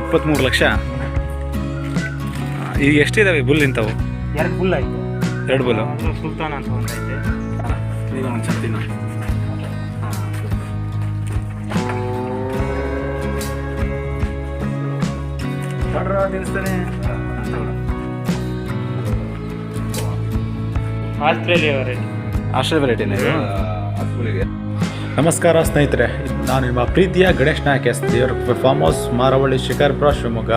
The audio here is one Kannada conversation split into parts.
ಇಪ್ಪತ್ತ್ಮೂರು ಲಕ್ಷ. ಈಗ ಎಷ್ಟಿದಾವೆ ಬುಲ್ ಇಂಥವು? ಎರಡು ಬುಲ್ ಆಯಿತು. ಎರಡು ಬುಲ್ಲು? ಸುಲ್ತಾನ ಸುಲ್ತಾನ್ ಅಂತ ಒಂದೈತೆ ಈಗ ಒಂದು ಸತಿನ ಆಸ್ಟ್ರೇಲಿಯಾ ವೆರೈಟಿ ಆಸ್ಟ್ರೇಲಿಯಾ ವೆರೈಟಿನ ನಮಸ್ಕಾರ ಸ್ನೇಹಿತರೆ ನಾನು ನಿಮ್ಮ ಪ್ರೀತಿಯ ಗಣೇಶ್ ನಾಯಕ್ ಎಸ್ ದೇವರ ಫಾರ್ಮ್ ಹೌಸ್ ಮಾರವಳ್ಳಿ ಶಿಕಾರ್ಪುರ ಶಿವಮೊಗ್ಗ.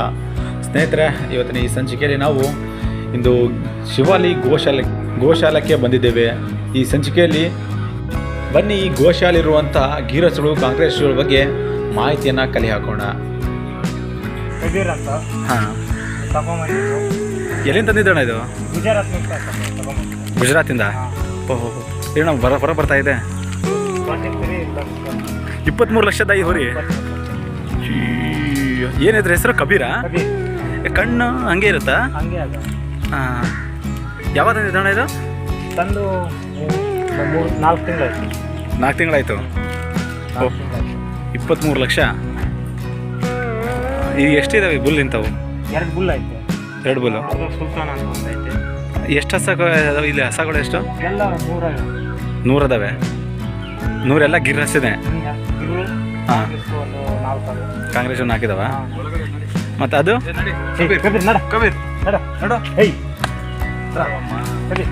ಸ್ನೇಹಿತರೆ ಇವತ್ತಿನ ಈ ಸಂಚಿಕೆಯಲ್ಲಿ ನಾವು ಇಂದು ಶಿವಾಲಿ ಗೋಶಾಲೆ ಗೋಶಾಲಕ್ಕೆ ಬಂದಿದ್ದೇವೆ. ಈ ಸಂಚಿಕೆಯಲ್ಲಿ ಬನ್ನಿ ಈ ಗೋಶಾಲಿರುವಂಥ ಗೀರಸುಗಳು ಕಾಂಗ್ರೆಸ್ಗಳ ಬಗ್ಗೆ ಮಾಹಿತಿಯನ್ನು ಕಲೆ ಹಾಕೋಣ ಹಾಂ. ಎಲ್ಲಿಂದ ತಂದಿದ್ದಣ್ಣ ಇದು? ಗುಜರಾತ್ ಗುಜರಾತಿಂದ? ಓಹೋ ಏನು ಬರ ಹೊರ ಬರ್ತಾ ಇದೆ. ಇಪ್ಪತ್ತ್ಮೂರು ಲಕ್ಷದ ಈ ಹೋರಿ. ಏನಿದ್ರ ಹೆಸರು? ಕಬೀರಾ? ಕಣ್ಣು ಹಂಗೆ ಇರುತ್ತಾ? ಹಾಂ. ಯಾವಾಗ ತಂದಿದ್ದಣ್ಣ ಇದು? ತಂದು ನಾಲ್ಕು ತಿಂಗಳಾಯ್ತು. ನಾಲ್ಕು ತಿಂಗಳಾಯಿತು. ಇಪ್ಪತ್ತ್ಮೂರು ಲಕ್ಷ. ಈಗ ಎಷ್ಟಿದಾವೆ ಬುಲ್ ಇಂಥವು? ಎರಡು ಬುಲ್ ಆಯ್ತು. ಎರಡು ಬುಲ್ಲು. ಸುಲ್ತಾನ್ ಎಷ್ಟು ಹಸ ಇಲ್ಲಿ ಹಸಗಳು ಎಷ್ಟು? ಎಲ್ಲ ಮೂರ ನೂರದಾವೆ. ನೂರೆಲ್ಲ ಗಿರ್ ಹಾ. ಒಂದು ನಾಲ್ಕು. ಕಾಂಗ್ರೆಸ್ ಒಂದು ಹಾಕಿದಾವ? ಹಾ. ಮತ್ತು ಅದು? ಏಯ್, ಕಬೀರ್ ನಡ. ಕಬೀರ್. ನಡ. ನಡ. ಹೇಯ್ ಕಬೀರ್.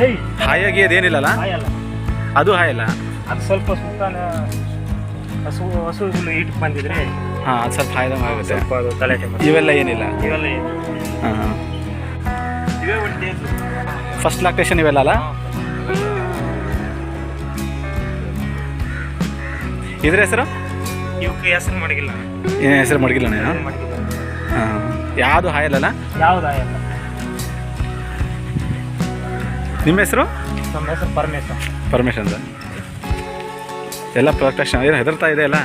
ಹೇಯ್ ಹಾಯಾಗಿ ಅದೇನಿಲ್ಲಲ್ಲ ಹಾಯಲ್ಲ. ಅದು ಹಾಯಲ್ಲ? ಅದು ಸ್ವಲ್ಪ ಸುತ್ತಾನ ಹಸು ಹಸುಗಳು ಇಟ್ಟು ಬಂದಿದ್ರೆ ಹಾಂ ಅದು ಸ್ವಲ್ಪ ಹಾಯ್ದಂಗೆ ಆಗುತ್ತೆ. ಸ್ವಲ್ಪ ಅದು. ಇವೆಲ್ಲ ಏನಿಲ್ಲ? ಇವೆಲ್ಲ ಏನು? ಹಾಂ ಹಾಂ. ಇವೇ ಒಂದೇ ಫಸ್ಟ್ ಲಾಕ್ಟೇಷನ್ ಇವೆಲ್ಲ ಅಲ್ಲ? ಇದ್ರ ಹೆಸರು? ಇವಕ್ಕೆ ಹೆಸರು ಮಡಗಿಲ್ಲ. ಏನು ಹೆಸರು ಮಡಗಿಲ್ಲ ನೀನು ಮಡಗಿಲ್ಲ. ಹಾಂ. ಯಾವುದು ಹಾಯಲ್ಲಲ್ಲ ಯಾವ್ದು ಹಾಯಲ್ಲ ನಿಮ್ಮ ಹೆಸರು? ನಮ್ಮ ಹೆಸರು ಪರಮೇಶ್ವರ್ ಪರಮೇಶ್ ಅಂತ. ಎಲ್ಲ ಪ್ರೊಟೆಕ್ಷನ್ ಏನು ಹೆದರ್ತಾ ಇದೆ ಅಲ್ಲ?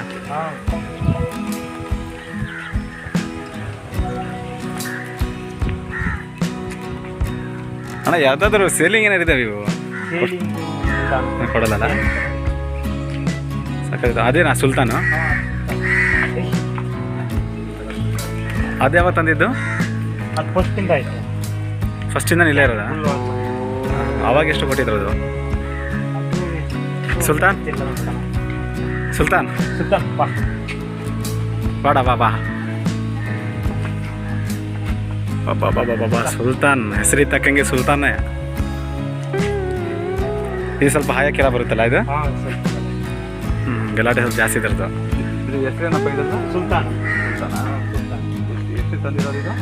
ಅಣ್ಣ ಯಾವ್ದಾದ್ರು ಸೇಲಿಂಗ್ ಏನಾರಿದ್ದಾವೆ ಇವು. ಕೊಡಲ್ಲ ಸಾಕಾಯ್ತು ಅದೇನಾ ಸುಲ್ತಾನು. ಅದು ಯಾವಾಗ ತಂದಿದ್ದು? ಅದು ಫಸ್ಟಿಂದ ಆಯ್ತು. ಫಸ್ಟಿಂದ ಇಲ್ಲೇ ಇರೋದ? ಅವಾಗ ಎಷ್ಟು ಕೊಟ್ಟಿದ್ರು ಅದು? ಸುಲ್ತಾನ್? ಸುಲ್ತಾನ್? ಸುಲ್ತಾನ್ ಬಾಡ ಬಾ ಬಾ. ಬಾಬಾ ಬಾಬಾ ಬಾಬಾ ಸುಲ್ತಾನ್ ಹೆಸರಿ ತಕ್ಕಂಗೆ ಸುಲ್ತಾನೇ. ಇದು ಸ್ವಲ್ಪ ಹಾಯಕ್ಕೆಲ್ಲ ಬರುತ್ತಲ್ಲ ಇದು? ಗಲಾಟೆ ಸ್ವಲ್ಪ ಜಾಸ್ತಿ ಇದ್ರದ್ದು ಇದು ಹೆಸರೇನಪ್ಪ ಇದ್ರದ್ದು ಸುಲ್ತಾನ್. ಎಷ್ಟು ತಂದಿರೋದು ಇದು.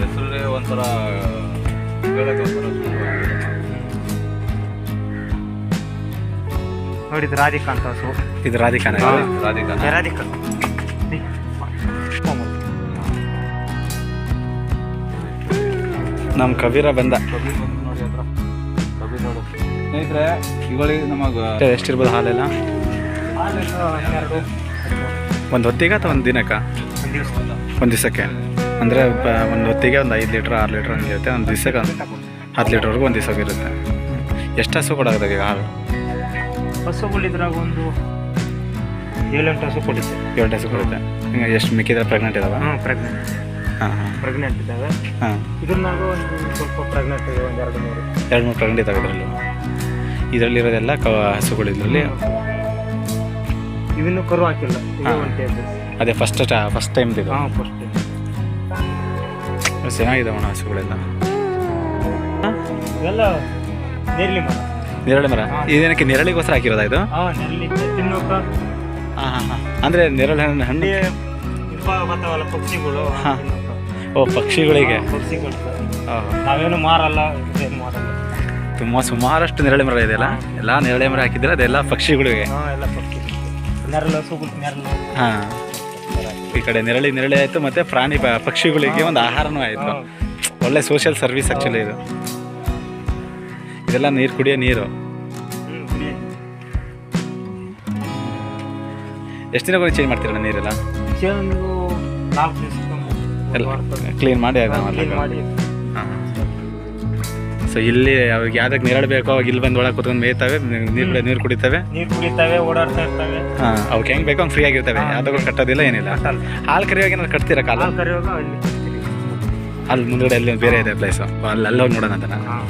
ಹೆಸರೇ ಒಂಥರ ಹೇಳಕ್ಕೆ ಒಂಥರ ರಾಧಿಕಾ ಅಂತ ಹಸು ಇದು ರಾಧಿಕಾನ. ರಾಧಿಕಾ. ರಾಧಿಕಾನ ರಾಧಿಕಾ. ನಮ್ಮ ಕಬೀರ ಬಂದ. ಸ್ನೇಹಿತರೆ ನಮಗೆ ಎಷ್ಟಿರ್ಬೋದು ಹಾಲೆಲ್ಲ. ಒಂದು ಹೊತ್ತಿಗೆ ಅಥವಾ ಒಂದು ದಿನಕ್ಕೆ? ಒಂದು ದಿವಸ ಒಂದು ದಿವಸಕ್ಕೆ. ಅಂದರೆ ಒಂದು ಹೊತ್ತಿಗೆ ಒಂದು ಐದು ಲೀಟ್ರ್ ಆರು ಲೀಟ್ರ್ ಹಂಗೆ ಇರುತ್ತೆ. ಒಂದು ದಿವಸಕ್ಕೆ ಒಂದು ಹತ್ತು ಲೀಟ್ರ್ವರೆಗೂ ಒಂದು ದಿವಸಕ್ಕೆ ಇರುತ್ತೆ. ಎಷ್ಟು ಹಸು ಕೊಡೋದಾಗ ಈಗ ಹಾಲು? ಹಸುಗಳಿದ್ರಾಗ ಒಂದು ಏಳೆಂಟು ಹಸು ಕೊಡುತ್ತೆ. ಏಳೆಂಟು ಹಸು ಕೊಡುತ್ತೆ. ಹಿಂಗೆ ಎಷ್ಟು ಮಿಕ್ಕಿದ್ರೆ ಪ್ರೆಗ್ನೆಂಟ್ ಇದಾವೆ? ಹ್ಞೂ ಪ್ರೆಗ್ನೆಂಟ್ ಪ್ರೆಗ್ನೆಂಟ್ ಇದ್ದಾಗ. ಇದ್ರನ್ನಾಗ ಒಂದು ಸ್ವಲ್ಪ ಪ್ರೆಗ್ನೆಂಟ್ ಇದೆ ಒಂದು ಎರಡು ಮೂರು. ಎರಡು ಮೂರು ಪ್ರೆಗ್ನೆಂಟ್ ಇದಾವೆ ಇದರಲ್ಲಿ. ಇದರಲ್ಲಿರೋದೆಲ್ಲ ಕ ಹಸುಗಳು ಇದರಲ್ಲಿ. ಇವಿನ್ನೂ ಕರು ಹಾಕಿಲ್ಲ ಅದೇ ಫಸ್ಟ್ ಫಸ್ಟ್ ಟೈಮ್ ಇದು. ಹಾಂ ಫಸ್ಟ್ ಚೆನ್ನಾಗಿದಾವಣ ಹಸುಗಳೆಲ್ಲ. ಇವೆಲ್ಲ ನೇರಳಿ ಮರ. ನೇರಳೆ ಮರ. ಇದೇನಕ್ಕೆ ನೆರಳಿಗೋಸ್ಕರ ಹಾಕಿರೋದಾ ಇದು? ತಿನ್ನೋಕ. ಹಾಂ ಹಾಂ ಹಾಂ. ಅಂದರೆ ನೆರಳು ಹಣ್ಣು ಬರ್ತಾವಲ್ಲ ಪಕ್ಷಿಗಳು ಹಾ. ಓ ಪಕ್ಷಿಗಳಿಗೆ. ನಾವೇನು ಮಾರಲ್ಲ ಮಾರಲ್ಲ. ತುಂಬ ಸುಮಾರಷ್ಟು ನೆರಳೆ ಮರ ಇದೆಯಲ್ಲ ಎಲ್ಲ ನೆರಳೆ ಮರ ಹಾಕಿದ್ರೆ ಅದೆಲ್ಲ ಪಕ್ಷಿಗಳಿಗೆ? ಹಾಂ ಎಲ್ಲ ಪಕ್ಷಿ ನೆರಳು ಹಸುಗಳು ನೆರಳು. ಹಾಂ. ಈ ಕಡೆ ನೆರಳಿ ನೆರಳೆ ಆಯಿತು ಮತ್ತು ಪ್ರಾಣಿ ಪಕ್ಷಿಗಳಿಗೆ ಒಂದು ಆಹಾರನೂ ಆಯಿತು. ಒಳ್ಳೆ ಸೋಷಿಯಲ್ ಸರ್ವಿಸ್ ಆ್ಯಕ್ಚುಲಿ ಇದು. ಇದೆಲ್ಲ ನೀರು ಕುಡಿಯೋ ನೀರು. ಎಷ್ಟು ದಿನ ಚೇಂಜ್ ಮಾಡ್ತೀರಣ್ಣ ನೀರೆಲ್ಲ? ನಾಲ್ಕು ದಿವಸ. ಎಲ್ಲ ಕ್ಲೀನ್ ಮಾಡಿ ಹಾಂ ಸೊ ಇಲ್ಲಿ ಅವಾಗ ಯಾವ್ದಕ್ಕೆ ನೆರಳು ಬೇಕೋ ಅವಾಗ ಇಲ್ಲಿ ಬಂದು ಒಳಗೆ ಕುತ್ಕೊಂಡು ಮೇಯ್ತವೆ ನೀರು ನೀರು ಕುಡಿತವೆ. ನೀರು ಕುಡಿತವೆ ಓಡಾಡ್ತಾ ಇರ್ತವೆ. ಹಾಂ ಅವಕ್ಕೆ ಹೆಂಗೆ ಬೇಕೋ ಹಂಗೆ ಫ್ರೀ ಆಗಿರ್ತವೆ. ಯಾವುದಕ್ಕೂ ಕಟ್ಟೋದಿಲ್ಲ ಏನಿಲ್ಲ. ಹಾಲು ಕರಿಯೋಗ ಏನಾದ್ರು ಕಟ್ತೀರಾ ಕಾಲ? ಕರೆಯುವಾಗ ಅಲ್ಲಿ ಮುಂದ್ಗಡೆ ಅಲ್ಲಿ ಬೇರೆ ಇದೆ ಪ್ಲೇಸು ಅಲ್ಲಿ ಅಲ್ಲೋಗಿ ನೋಡೋಣ ಅಂತ ನಾನು ಹಾಂ.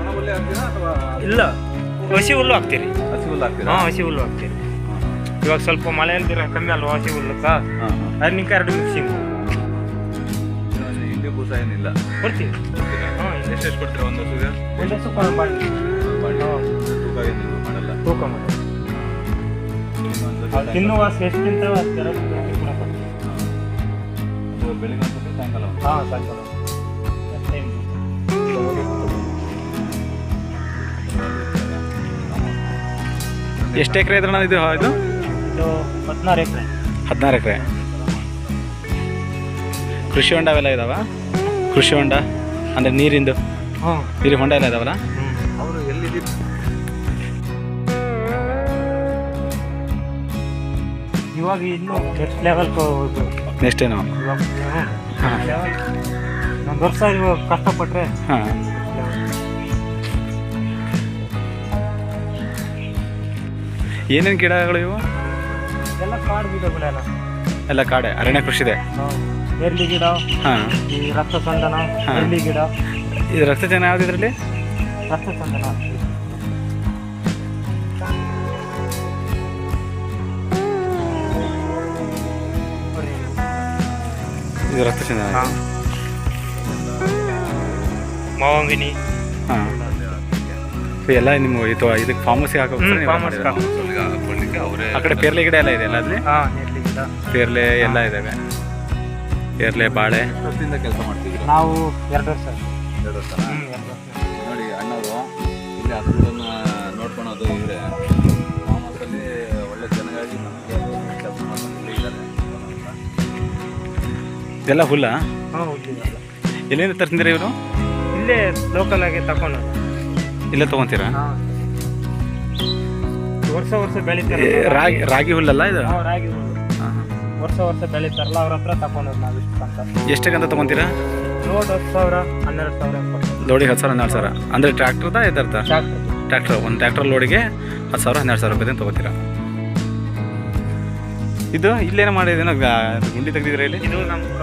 ಒಣಹುಲ್ಲೆ ಹಾಕ್ತೀರಾ ಇಲ್ಲ. ಹಸಿ ಹುಲ್ಲು ಹಾಕ್ತೀರಿ. ಹಸಿ ಹುಲ್ಲು ಹಾಕ್ತೀರಿ? ಹಾ ಹಸಿ ಹುಲ್ಲು ಹಾಕ್ತೀರಿ. ಇವಾಗ ಸ್ವಲ್ಪ ಮಳೆ ಅಂತೀರ ಕಮ್ಮಿ ಅಲ್ವಾ? ಸಿಗುದಕ್ಕ ಅದಕ್ಕೆ ಎರಡು ಮಿಕ್ಸಿಂಗ್ ಇಲ್ಲಿ ಬೂಸ ಏನಿಲ್ಲ. ಬರ್ತೀವಿ ಹಾಂ ಎಷ್ಟೆಷ್ಟು ಕೊಡ್ತೀರಾ? ಒಂದು ಹಸುಗೆ? ಒಂದು ಹಸು ಕ- ಮಾಡಿ ಮಾಡಿ ಹಾಂ. ತೂಕ ಏನಿಲ್ಲ ಮಾಡಲ್ಲ. ತೂಕ ಮಾಡಿ. ತಿನ್ನುವ ಎಷ್ಟು ತಿಂತಾವ ಬೆಳಿಗ್ಗೆ ಸಾಯಂಕಾಲ. ಹಾಂ ಎಷ್ಟು ಎಕರೆ ಇದ್ರಣ್ಣ ಇದು? ಇದು ಇದು ಹದಿನಾರು ಎಕರೆ. ಹದಿನಾರು ಎಕರೆ. ಕೃಷಿ ಹೊಂಡ ಅವೆಲ್ಲ ಇದಾವ? ಕೃಷಿ ಹೊಂಡ ಅಂದರೆ ನೀರಿಂದು? ಹಾಂ ನೀರಿನ ಹೊಂಡ ಎಲ್ಲ ಇದಾವಲ್ಲ? ಅವರು ಇವಾಗ ಇನ್ನು ನೆಕ್ಸ್ಟ್ ಲೆವೆಲ್ ನೆಕ್ಸ್ಟ್ ಏನು? ಒಂದು ವರ್ಷ ಇವಾಗ ಕಷ್ಟಪಟ್ಟರೆ ಹಾಂ. ಏನೇನು ಗಿಡಗಳು ಇವು? ಎಲ್ಲ ಕಾಡು ಗಿಡಗಳೆಲ್ಲ ಎಲ್ಲ ಕಾಡೆ ಅರಣ್ಯ ಕೃಷಿ ಇದೆ. ಎರ್ಲಿ ಗಿಡ ಹಾಂ. ಈ ರಕ್ತ ಚಂದನ ಹಾ. ಎರ್ಲಿ ಗಿಡ. ಇದು ರಕ್ತಜನ ಯಾವ್ದು ಇದರಲ್ಲಿ? ರಕ್ತ ಚಂದನ ಇದು ರಕ್ತ ಚಂದನ ಮಾವಂಗಿನಿ. ಹಾಂ. ಎಲ್ಲ ನಿಮ್ಮ ಇದು ಇದಕ್ಕೆ ಫಾರ್ಮಸಿ ಹಾಕಬೇಕು ಫಾರ್ಮಸ್ ಈಗ ಅವರೇ ಆ ಕಡೆ ಪೇರ್ಲೆ ಗಿಡ ಎಲ್ಲ ಇದೆ ಅಲ್ಲ? ಅಲ್ಲಿ ಹಾಂ ಗಿಡ. ಪೇರ್ಲೆ ಎಲ್ಲ ಇದಾವೆ. ಪೇರ್ಲೆ ಬಾಳೆ. ವರ್ಷದಿಂದ ಕೆಲಸ ಮಾಡ್ತಿದ್ರು ನಾವು ಎರಡು ವರ್ಷ ಎರಡು ವರ್ಷ ನೋಡಿ ಅಣ್ಣವರು ಇಲ್ಲಿ ಅದನ್ನ ನೋಡ್ಕೊಳೋದು ಇವರೇ. ಅಲ್ಲಿ ಒಳ್ಳೆ ಚೆನ್ನಾಗಿ ನಮಗೆ ಕೆಲಸ ಮಾಡ್ಕೊಂಡು ಇದ್ದಾರೆ. ಇದೆಲ್ಲ ಹುಲ್ಲ? ಹಾಂ ಎಲ್ಲಿಂದ ತರ್ತಿದ್ದೀರಾ ಇವರು? ಇಲ್ಲೇ ಲೋಕಲ್ ಆಗಿ ತಗೊಂಡು ಇಲ್ಲೇ ತೊಗೊತೀರಾ? ಹಾಂ. ವರ್ಷ ವರ್ಷ ಬೆಳಿತಾರೆ ರಾಗಿ ರಾಗಿ ಹುಲ್ಲಲ್ಲ ಇದು? ನಾವು ರಾಗಿ ಹುಲ್ಲು. ವರ್ಷ ವರ್ಷ ಬೆಳಿತಾರಲ್ಲ ಅವ್ರ ಹತ್ರ ತಗೊಂಡೋದು ನಾವು ಇಷ್ಟು ಅಂತ ಎಷ್ಟಕ್ಕಂತ ತಗೊಂತೀರಾ? ಲೋಡ್ ಹತ್ತು ಸಾವಿರ ಹನ್ನೆರಡು ಸಾವಿರ ಲೋಡಿಗೆ ಹತ್ತು ಸಾವಿರ ಹನ್ನೆರಡು ಸಾವಿರ. ಅಂದರೆ ಟ್ರ್ಯಾಕ್ಟರ್ದ ಇದರ್ಥ ಟ್ರ್ಯಾಕ್ಟರ್ ಒಂದು ಟ್ರ್ಯಾಕ್ಟರ್ ಲೋಡಿಗೆ ಹತ್ತು ಸಾವಿರ ಹನ್ನೆರಡು ಸಾವಿರ ರೂಪಾಯಿ ತಗೋತೀರಾ? ಇದು ಇಲ್ಲೇನು ಮಾಡಿದೇನೋ ಗುಂಡಿ ತೆಗೆದಿದ್ರೆ ಇಲ್ಲಿ? ಇದು ನಮ್ಗೆ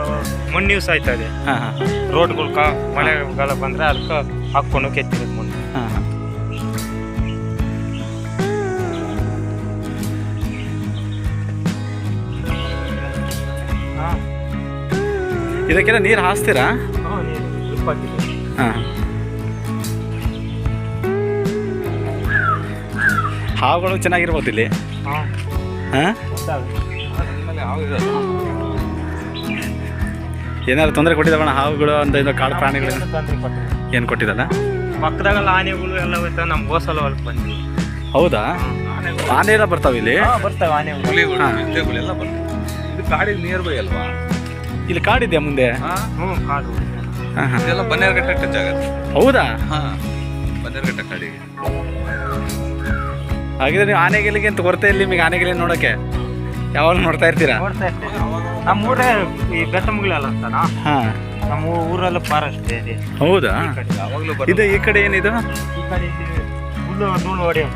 ಮಣ್ಣು ಯೂಸ್ ಆಯ್ತಾ ಇದೆ. ಹಾಂ ಹಾಂ. ರೋಡ್ಗಳ್ಕ ಮಳೆಗಾಲ ಬಂದರೆ ಅದಕ್ಕೆ ಹಾಕ್ಕೊಂಡು ಕೆತ್ತಿರೋದು ಮಣ್ಣು. ಹಾಂ ಹಾಂ. ಇದಕ್ಕೆಲ್ಲ ನೀರು ಹಾಸ್ತೀರಾ? ಹಾಂ ಹಾವುಗಳು ಚೆನ್ನಾಗಿರ್ಬೋದು ಇಲ್ಲಿ. ಹಾಂ. ಏನಾದ್ರು ತೊಂದರೆ ಕೊಟ್ಟಿದ್ದಾವಣ ಹಾವುಗಳು ಅಂತ ಇದು ಕಾಡು ಪ್ರಾಣಿಗಳು? ಏನು ತೊಂದ್ರೆ ಕೊಟ್ಟಿಲ್ಲ. ಏನು ಕೊಟ್ಟಿದ್ದಲ್ಲ? ಪಕ್ಕದಾಗೆಲ್ಲ ಆನೆಗಳು ಎಲ್ಲ ಹೋಯ್ತಾವೆ ನಮ್ಮ ಗೋಸಲ ಹೊಲಕ್ಕೆ ಬಂದ್ವಿ. ಹೌದಾ? ಆನೆ ಎಲ್ಲ ಬರ್ತಾವೆ ಇಲ್ಲಿ? ಬರ್ತಾವೆ ಆನೆ ಆನೆಗಳು ಹುಲಿಗಳು ಎಲ್ಲ ಬರ್ತವೆ. ಇದು ಕಾಡಿಗೆ ನಿಯರ್ ಬೈ ಅಲ್ವಾ? ಇಲ್ಲಿ ಕಾಡಿದ್ಯಾ ಮುಂದೆ? ಹಾಂ ಹ್ಞೂ ಕಾಡು. ಹಾಂ ಹಾಂ. ಇದೆಲ್ಲ ಬನ್ನೇರ್ಘಟ್ಟ ಟಚ್ ಆಗುತ್ತೆ ಹೌದಾ? ಹಾಂ ಬನ್ನೇರ್ಘಟ್ಟ ಕಾಡಿಗೆ ಹಾಗಿದ್ರೆ ನೀವು ಆನೆಗೆಲಿಗೆ ಅಂತ ಕೊರತೆ ಇಲ್ಲಿ ನಿಮಗೆ ಆನೆಗೆಲೆ ನೋಡೋಕ್ಕೆ? ಯಾವಾಗ ನೋಡ್ತಾ ಇರ್ತೀರಾ? ನೋಡ್ತಾ ಇರ್ತೀವಿ ನಮ್ಮ ಊರೇ ಈ ಬೆತ್ತಮುಗಿಲಲ್ಲ ಅಂತಾನ ಹಾಂ. ನಮ್ಮ ಊರಲ್ಲ ಫಾರೆಸ್ಟ್ ಇದೆ. ಹೌದಾ? ಈ ಕಡೆ ಯಾವಾಗಲೂ ಇದು ಈ ಕಡೆ ಏನಿದು? ಈ ಕಡೆ ಹುಲ್ಲು ಧೂಳು ಹೊಡೆಯೋ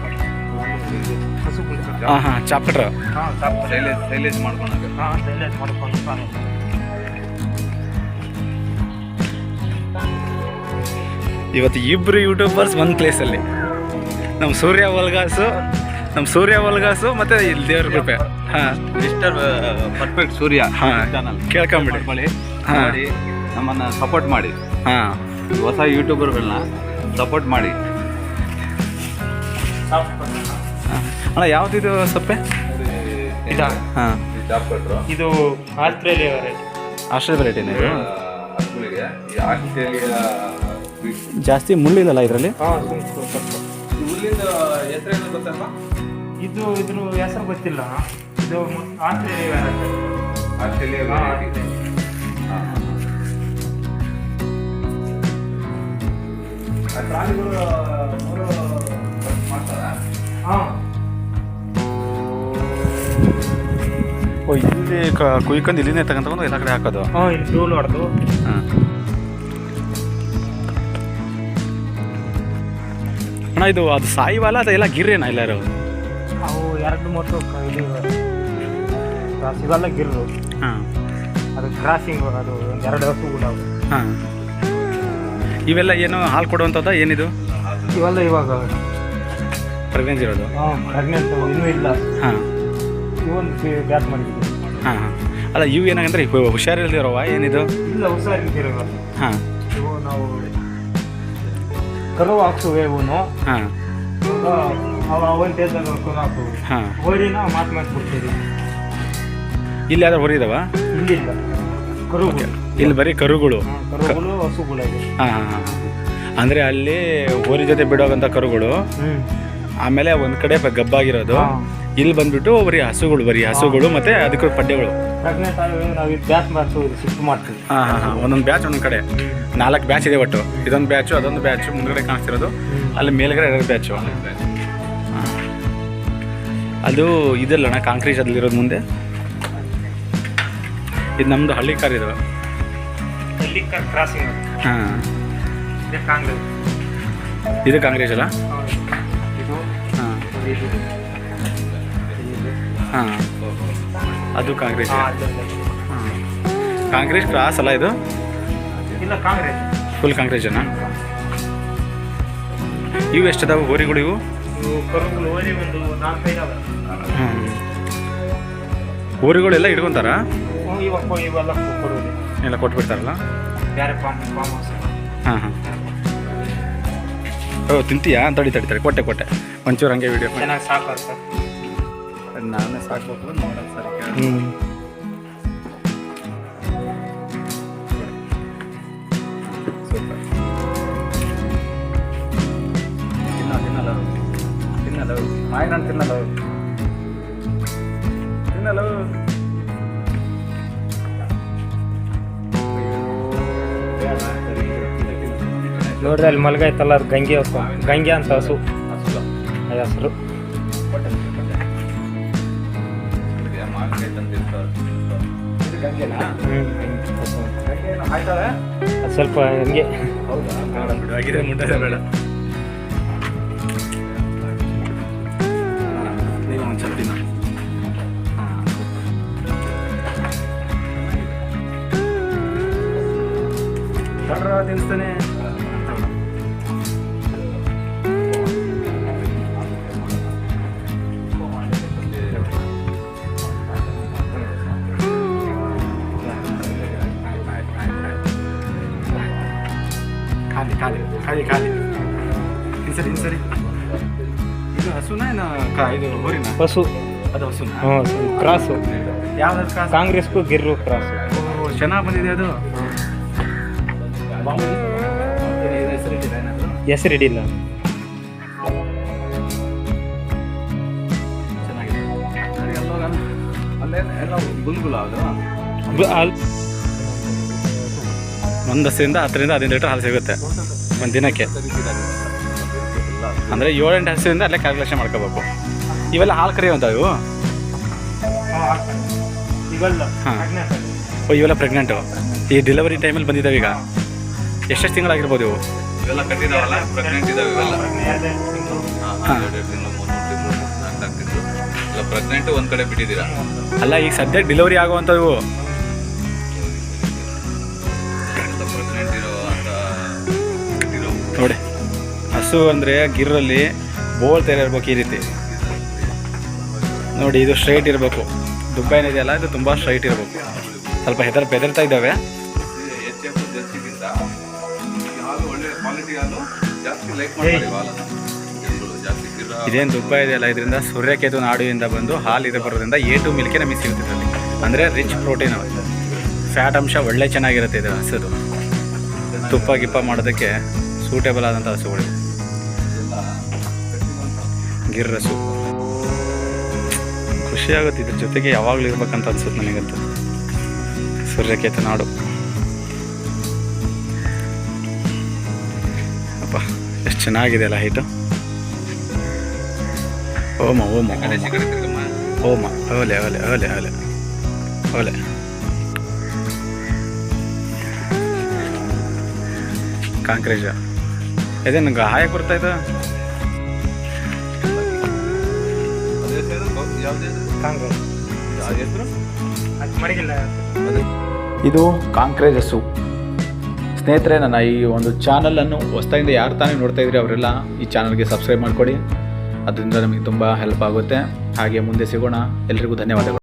ಹಸು ಹಾಂ ಹಾಂ ಚಾಪ್ಟರ್. ಹಾಂ ಸಾಕು ಸೈಲೇಜ್ ಸೈಲೇಜ್ ಮಾಡ್ಕೊಂಡಾಗ ಹಾಂ ಸೈಲೆಂಟ್ ಮಾಡ್ಕೊಂಡು ಇವತ್ತು ಇಬ್ಬರು ಯೂಟ್ಯೂಬರ್ಸ್ ಒಂದು ಪ್ಲೇಸಲ್ಲಿ ನಮ್ಮ ಸೂರ್ಯ ವಲ್ಗಾಸು ನಮ್ಮ ಸೂರ್ಯ ವಲ್ಗಾಸು ಮತ್ತು ಇಲ್ಲಿ ದೇವ್ರ ಕೃಪೆ. ಹಾಂ. ಮಿಸ್ಟರ್ ಪರ್ಫೆಕ್ಟ್ ಸೂರ್ಯ ಹಾಂ. ಚಾನಲ್ ಕೇಳ್ಕೊಂಬಿಡಿ. ಮಾಡಿ ನಮ್ಮನ್ನ ಸಪೋರ್ಟ್ ಮಾಡಿ. ಹಾಂ. ಹೊಸ ಯೂಟ್ಯೂಬರ್ಗಳನ್ನ ಸಪೋರ್ಟ್ ಮಾಡಿ. ಅಣ್ಣ ಯಾವ್ದಿದು ಸೊಪ್ಪೆ? ಇದಾ. ಹಾಂ. ಇದು ಆಸ್ಟ್ರೇಲಿಯಾ ವೆರೈಟಿ. ಆಸ್ಟ್ರೇಲಿಯಾ ವೆರೈಟಿನ ಇದು? ಹಸುಗಳಿಗೆ ಆಸ್ಟ್ರೇಲಿಯಾ ಜಾಸ್ತಿ ಮುಳ್ಳಿಲ್ಲಲ್ಲ ಇದರಲ್ಲಿ? ಹಾಂ ಸ್ವಲ್ಪ ಹುಲ್ಲಿಂದ ಹೆಸರೇನು ಗೊತ್ತಲ್ವಾ? ಇದು ಇದ್ರ ಹೆಸರು ಗೊತ್ತಿಲ್ಲ. ಇದು ಆಸ್ಟ್ರೇಲಿಯಾ ಪ್ರಾಣಿಗಳು ಮಾಡ್ತಾರಾ? ಹಾಂ. ಓ ಇಲ್ಲಿ ಕ- ಕುಯ್ಕೊಂಡು ಇಲ್ಲಿಂದ ತಗೊಂಡು ಎಲ್ಲ ಕಡೆ ಹಾಕೋದು? ಹಾಂ ಇಲ್ಲಿ ಧೂಳು ಹೊಡೆದು. ಹಾಂ. ಅಣ್ಣ ಇದು ಅದು ಸಾಯಿವಲ್ಲ ಅದೆಲ್ಲ ಗಿರ್ರೇನ ಎಲ್ಲ ಇರೋದು ಅವು ಎರಡು ಮೂರು ಇದು ಇವೆಲ್ಲ ಗಿರ್ರು. ಹಾಂ. ಅದು ಕ್ರಾಸಿಂಗ್ ಅದು ಒಂದು ಎರಡು ಹಸುಗಳು ಕೂಡ ಹಾಂ. ಇವೆಲ್ಲ ಏನು ಹಾಲು ಕೊಡುವಂಥದ್ದು? ಏನಿದು? ಇವೆಲ್ಲ ಇವಾಗ ಪ್ರೆಗ್ನೆನ್ಸಿ ಇರೋದು. ಪ್ರೆಗ್ನೆನ್ಸ್ ಇನ್ನೂ ಇಲ್ಲ. ಹಾಂ. ಇವೊಂದು ಬ್ಯಾಟ್ ಮಾಡಿದ್ವಿ. ಹಾಂ ಹಾಂ. ಅಲ್ಲ ಇವು ಏನಾಗಂದ್ರೆ ಹುಷಾರಿಲ್ದಿರೋವ? ಏನಿದು? ಇಲ್ಲ ಹುಷಾರಿಲ್ದಿರೋ ಹಾಂ. ಇವು ನಾವು ಕರು ಹಾಕ್ಸುವೆ ಇವನು ಹಾಂ ಅವ ಅವನ್ ತೇಜ ನೋಡ್ಕೊಂಡು ಹಾಕು ಹಾಂ. ಹೋರಿನ ಮಾತು ಮಾಡ್ಬಿಡ್ತೀವಿ ಇಲ್ಲಿ ಯಾವ್ದಾರು ಹೊರಿದವ ಇಲ್ಲಿಲ್ಲ. ಕರುಗಳು. ಇಲ್ಲಿ ಬರೀ ಕರುಗಳು. ಕರುಗಳು ಹಸುಗಳು. ಹಾಂ ಹಾಂ ಹಾಂ. ಅಂದರೆ ಅಲ್ಲಿ ಹೋರಿ ಜೊತೆ ಬಿಡೋವಂಥ ಕರುಗಳು. ಆಮೇಲೆ ಒಂದ್ ಕಡೆ ಗಬ್ಬಾಗಿರೋದು. ಇಲ್ಲಿ ಬಂದ್ಬಿಟ್ಟು ಬರೀ ಹಸುಗಳು ಬರೀ ಹಸುಗಳು ಮತ್ತೆ ಅದಕ್ಕೆ ಪಡ್ಡೆಗಳು ಒಂದೊಂದು ಬ್ಯಾಚ್ ಒಂದೊಂದು ಕಡೆ. ನಾಲ್ಕು ಬ್ಯಾಚ್ ಇದೆ ಒಟ್ಟು. ಇದೊಂದು ಬ್ಯಾಚು ಅದೊಂದು ಬ್ಯಾಚು ಮುಂದ್ಗಡೆ ಕಾಣಿಸ್ತಿರೋದು. ಅಲ್ಲಿ ಮೇಲ್ಗಡೆ ಎರಡು ಬ್ಯಾಚು. ಅದು ಇದಲ್ಲಣ್ಣ ಕಾಂಕ್ರೀಟ್ ಅಲ್ಲಿರೋದು ಮುಂದೆ. ಇದು ನಮ್ಮದು ಹಳ್ಳಿ ಕಾರ್ ಇದು. ಕಾರ್ ಕ್ರಾಸಿಂಗ್ ಹಾಂ. ಇದು ಕಾಂಗ್ರೆಸ್. ಇದು ಕಾಂಗ್ರೆಸ್ ಅಲ್ಲ? ಹಾಂ. ಅದು ಕಾಂಗ್ರೆಸ್. ಕಾಂಗ್ರೆಸ್ ಕ್ರಾಸ್ ಅಲ್ಲ ಇದು? ಇಲ್ಲ ಕಾಂಗ್ರೆಸ್. ಫುಲ್ ಕಾಂಗ್ರೆಸ್ ಜನ? ಇವು ಎಷ್ಟದಾವು ಹೋರಿಗಳು ಇವು? ಹ್ಞೂ ಹೋರಿಗಳೆಲ್ಲ ಇಟ್ಕೊಂತಾರ ಎಲ್ಲ ಕೊಟ್ಬಿಡ್ತಾರಲ್ಲ? ಹಾಂ ಹಾಂ. ಓ ತಿಂತೀಯಾ? ತಡಿ ತಡಿ ತಡಿ ಕೊಟ್ಟೆ ಕೊಟ್ಟೆ. ಒಂಚೂರು ಹಂಗೆ ವಿಡಿಯೋ ಚೆನ್ನಾಗಿ ಸಾಕಾಗ್ತದೆ ನಾನೇ ಸಾಕು ನೋಡೋದು ಸರಿ ಹ್ಞೂ ಸೂಪರ್. ತಿನ್ನ ತಿನ್ನಲ್ಲ ತಿನ್ನಲ್ಲ ಮಾಯಿನ ತಿನ್ನಲ್ಲ ತಿನ್ನಲ್ಲ ನೋಡ್ರಿ ಅಲ್ಲಿ ಮಲಗಾಯ್ತಲ್ಲ ಅದು ಗಂಗೆ ಹಸು ಗಂಗೆ ಅಂತ ಹಸು ಹೆಸರು. ಅದು ಸ್ವಲ್ಪ ಹಂಗೆ. ತಿನ್ನಿಸ್ತಾನೆ ಖಾಲಿ ಖಾಲಿ ಖಾಲಿ ಖಾಲಿ. ಇನ್ಸರಿ ಇನ್ಸರಿ ಇದು ಹಸುನ ಏನು ಕಾ- ಇದು ಊರಿನ ಹಸು. ಅದು ಹಸುನ? ಹ್ಞೂ ಕ್ರಾಸು. ಯಾವ್ದಾದ್ರು ಕಾಸು ಕಾಂಗ್ರೆಸ್ಗೂ ಗಿರ್ರು ಕ್ರಾಸು. ಓ ಚೆನ್ನಾಗಿ ಬಂದಿದೆ ಅದು? ಬಾಂಬುಲಿ? ಇದು. ಹೆಸರಿಟ್ಟಿದೆ ಏನಾದ್ರು? ಹೆಸರು ಹಿಡಿಲ್ಲ ಚೆನ್ನಾಗಿದೆ. ಅಲ್ಲೇ ಎಲ್ಲ ಗುಲ್ಗುಲ ಅದು? ಬ- ಅಲ್ ಒಂದು ಹಸಿರಿಂದ ಹತ್ತರಿಂದ ಹದಿನೈದು ಲೀಟರ್ ಹಾಲು ಸಿಗುತ್ತೆ ಒಂದು ದಿನಕ್ಕೆ. ಅಂದರೆ ಏಳೆಂಟು ಹಸಿರಿಂದ ಅಲ್ಲೇ ಕ್ಯಾಲ್ಕುಲೇಷನ್ ಮಾಡ್ಕೋಬೇಕು. ಇವೆಲ್ಲ ಹಾಲು ಕರೆಯುವಂಥ ಇವು? ಇವೆಲ್ಲ ಹಾ. ಓ ಇವೆಲ್ಲ ಪ್ರೆಗ್ನೆಂಟು ಈ ಡೆಲಿವರಿ ಟೈಮಲ್ಲಿ ಬಂದಿದ್ದಾವೆ ಈಗ. ಎಷ್ಟೆಷ್ಟು ತಿಂಗಳಾಗಿರ್ಬೋದು ಇವು? ಅಲ್ಲ ಈಗ ಸದ್ಯಕ್ಕೆ ಡೆಲಿವರಿ ಇವೆಲ್ಲ ಹಸು ಅಂದರೆ ಗಿರ್ರಲ್ಲಿ ಬೋಲ್ ಥರ ಇರಬೇಕು ಈ ರೀತಿ. ನೋಡಿ, ಇದು ಸ್ಟ್ರೈಟ್ ಇರಬೇಕು. ದುಬ್ಬ ಏನಿದೆಯಲ್ಲ ಇದು ತುಂಬ ಸ್ಟ್ರೈಟ್ ಇರಬೇಕು. ಸ್ವಲ್ಪ ಹೆದರ್, ಬೆದರ್ತಾ ಇದ್ದಾವೆ. ಇದೇನು ದುಬ್ಬ ಇದೆಯಲ್ಲ, ಇದರಿಂದ ಸೂರ್ಯಕೇತು ನಾಡುವಿಂದ ಬಂದು ಹಾಲು ಇದು ಬರೋದ್ರಿಂದ ಎ ಟು ಮಿಲ್ಕೆ ನಮಗೆ ಸಿಗುತ್ತೆ ಅಂದರೆ ರಿಚ್ ಪ್ರೋಟೀನ್ ಫ್ಯಾಟ್ ಅಂಶ ಒಳ್ಳೆ ಚೆನ್ನಾಗಿರುತ್ತೆ ಇದು, ಹಸುದು. ತುಪ್ಪ ಗಿಪ್ಪ ಮಾಡೋದಕ್ಕೆ ಸೂಟೇಬಲ್ ಆದಂಥ ಹಸುಗಳು ಗಿರ್ ಖುಷಿಯಾಗುತ್ತೆ ಇದ್ರ ಜೊತೆಗೆ ಯಾವಾಗಲೂ ಇರ್ಬೇಕಂತ ಅನ್ಸುತ್ತೆ ನನಗಂತೂ. ಸೂರ್ಯಕೇತು ನಾಡು ಅಪ್ಪ, ಎಷ್ಟು ಚೆನ್ನಾಗಿದೆ ಅಲ್ಲ ಹೈಟು ಓಮ ಓಮ ಓಮ. ಓಲೆ ಓಲೆ ಓಲೆ ಓಲೆ ಓಲೆ ಕಾಂಕ್ರೇಜ. ಇದೇನು ಹಾಯಕ್ಕೆ ಬರ್ತಾ ಇದು ಕಾಂಕ್ರೇಜ್ ಹಸು. ಸ್ನೇಹಿತರೆ, ನನ್ನ ಈ ಒಂದು ಚಾನಲನ್ನು ಹೊಸ್ತಾಯಿಂದ ಯಾರು ತಾನೇ ನೋಡ್ತಾ ಇದ್ರಿ ಅವರೆಲ್ಲ, ಈ ಚಾನಲ್ಗೆ ಸಬ್ಸ್ಕ್ರೈಬ್ ಮಾಡಿಕೊಡಿ. ಅದರಿಂದ ನಮಗೆ ತುಂಬ ಹೆಲ್ಪ್ ಆಗುತ್ತೆ. ಹಾಗೆ ಮುಂದೆ ಸಿಗೋಣ. ಎಲ್ರಿಗೂ ಧನ್ಯವಾದಗಳು.